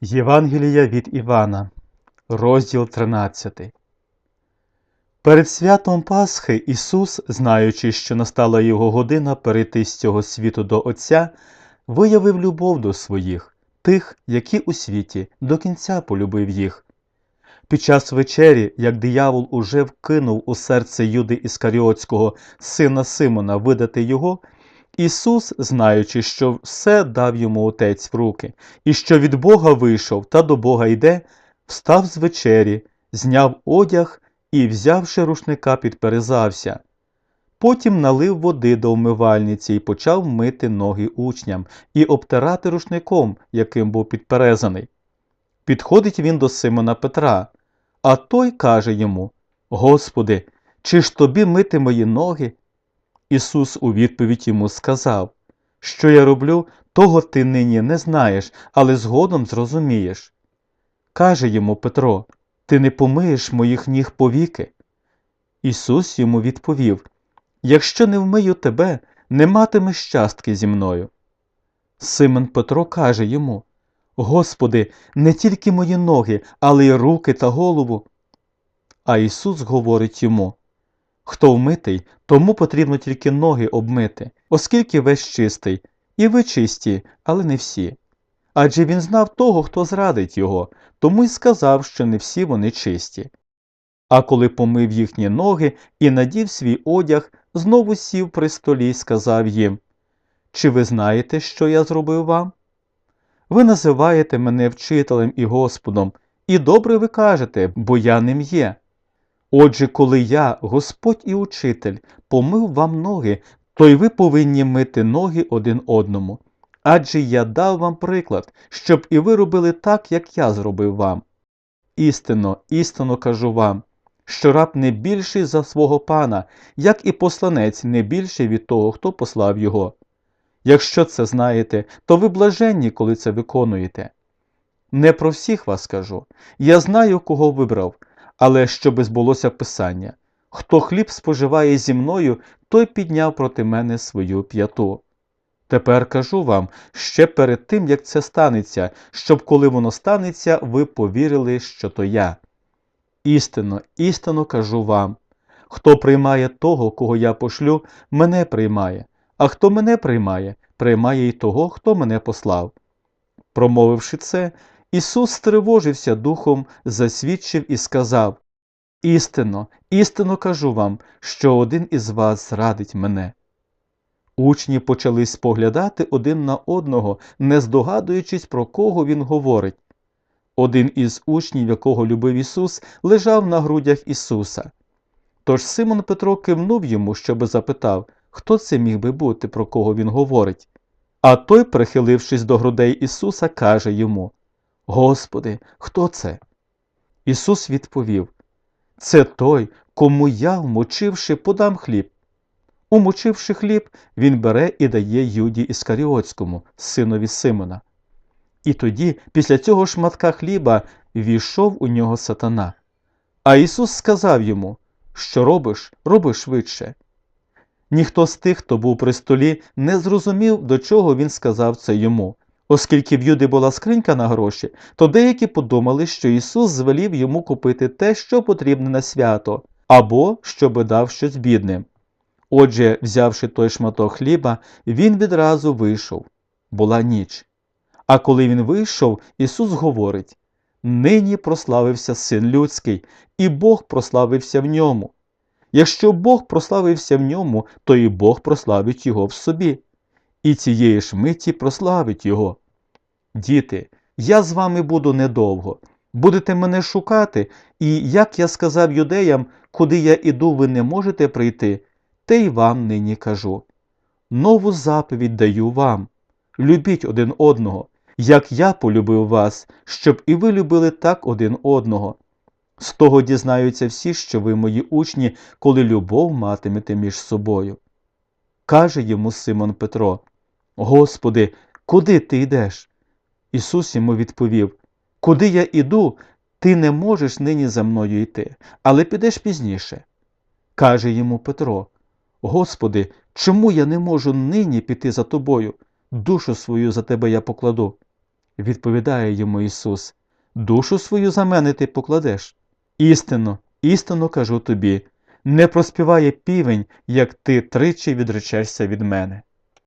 Євангелія від Івана, розділ 13. Перед святом Пасхи Ісус, знаючи, що настала його година перейти з цього світу до Отця, виявив любов до своїх, тих, які у світі, до кінця полюбив їх. Під час вечері, як диявол уже вкинув у серце Юди Іскаріотського, сина Симона, видати його, Ісус, знаючи, що все дав йому Отець в руки, і що від Бога вийшов та до Бога йде, встав з вечері, зняв одяг і, взявши рушника, підперезався. Потім налив води до вмивальниці і почав мити ноги учням і обтирати рушником, яким був підперезаний. Підходить він до Симона Петра, а той каже йому: Господи, чи ж тобі мити мої ноги? Ісус у відповідь йому сказав, що я роблю, того ти нині не знаєш, але згодом зрозумієш. Каже йому Петро, ти не помиєш моїх ніг повіки. Ісус йому відповів Якщо не вмию тебе, не матимеш частки зі мною. Симон Петро каже йому Господи, не тільки мої ноги, але й руки та голову. А Ісус говорить йому Хто вмитий, тому потрібно тільки ноги обмити, оскільки весь чистий, і ви чисті, але не всі. Адже він знав того, хто зрадить його, тому й сказав, що не всі вони чисті. А коли помив їхні ноги і надів свій одяг, знову сів при столі й сказав їм Чи ви знаєте, що я зробив вам? Ви називаєте мене вчителем і Господом, і добре ви кажете, бо я ним є. Отже, коли я, Господь і учитель, помив вам ноги, то й ви повинні мити ноги один одному. Адже я дав вам приклад, щоб і ви робили так, як я зробив вам. Істинно, істинно кажу вам, що раб не більший за свого пана, як і посланець не більший від того, хто послав його. Якщо це знаєте, то ви блаженні, коли це виконуєте. Не про всіх вас кажу. Я знаю, кого вибрав, але щоби збулося Писання. Хто хліб споживає зі мною, той підняв проти мене свою п'яту. Тепер кажу вам ще перед тим, як це станеться, щоб коли воно станеться, ви повірили, що то я. Істинно, істинно кажу вам хто приймає того, кого я пошлю, мене приймає, а хто мене приймає, приймає й того, хто мене послав. Промовивши це, Ісус стривожився духом, засвідчив і сказав Істинно, істинно кажу вам, що один із вас зрадить мене. Учні почали споглядати один на одного, не здогадуючись, про кого він говорить. Один із учнів, якого любив Ісус, лежав на грудях Ісуса. Тож Симон Петро кивнув йому, щоби запитав, хто це міг би бути, про кого він говорить. А той, прихилившись до грудей Ісуса, каже йому Господи, хто це? Ісус відповів Це той, кому я, вмочивши, подам хліб. Умочивши хліб, він бере і дає Юді Іскаріотському, синові Симона. І тоді, після цього шматка хліба, війшов у нього сатана. А Ісус сказав йому, що робиш, роби швидше. Ніхто з тих, хто був при столі, не зрозумів, до чого він сказав це йому. Оскільки в Юди була скринька на гроші, то деякі подумали, що Ісус звелів йому купити те, що потрібне на свято, або щоби дав щось бідним. Отже, взявши той шматок хліба, він відразу вийшов. Була ніч. А коли він вийшов, Ісус говорить Нині прославився Син Людський, і Бог прославився в ньому. Якщо Бог прославився в ньому, то і Бог прославить його в собі, і цієї ж миті прославить його. Діти, я з вами буду недовго. Будете мене шукати, і, як я сказав юдеям, куди я іду, ви не можете прийти, те й вам нині кажу. Нову заповідь даю вам любіть один одного, як я полюбив вас, щоб і ви любили так один одного. З того дізнаються всі, що ви мої учні, коли любов матимете між собою. Каже йому Симон Петро: Господи, куди ти йдеш? Ісус йому відповів: Куди я іду, ти не можеш нині за мною йти, але підеш пізніше. Каже йому Петро: Господи, чому я не можу нині піти за тобою? Душу свою за тебе я покладу. Відповідає йому Ісус, душу свою за мене ти покладеш. Істинно, істинно кажу тобі, не проспіває півень, як ти тричі відречешся від мене.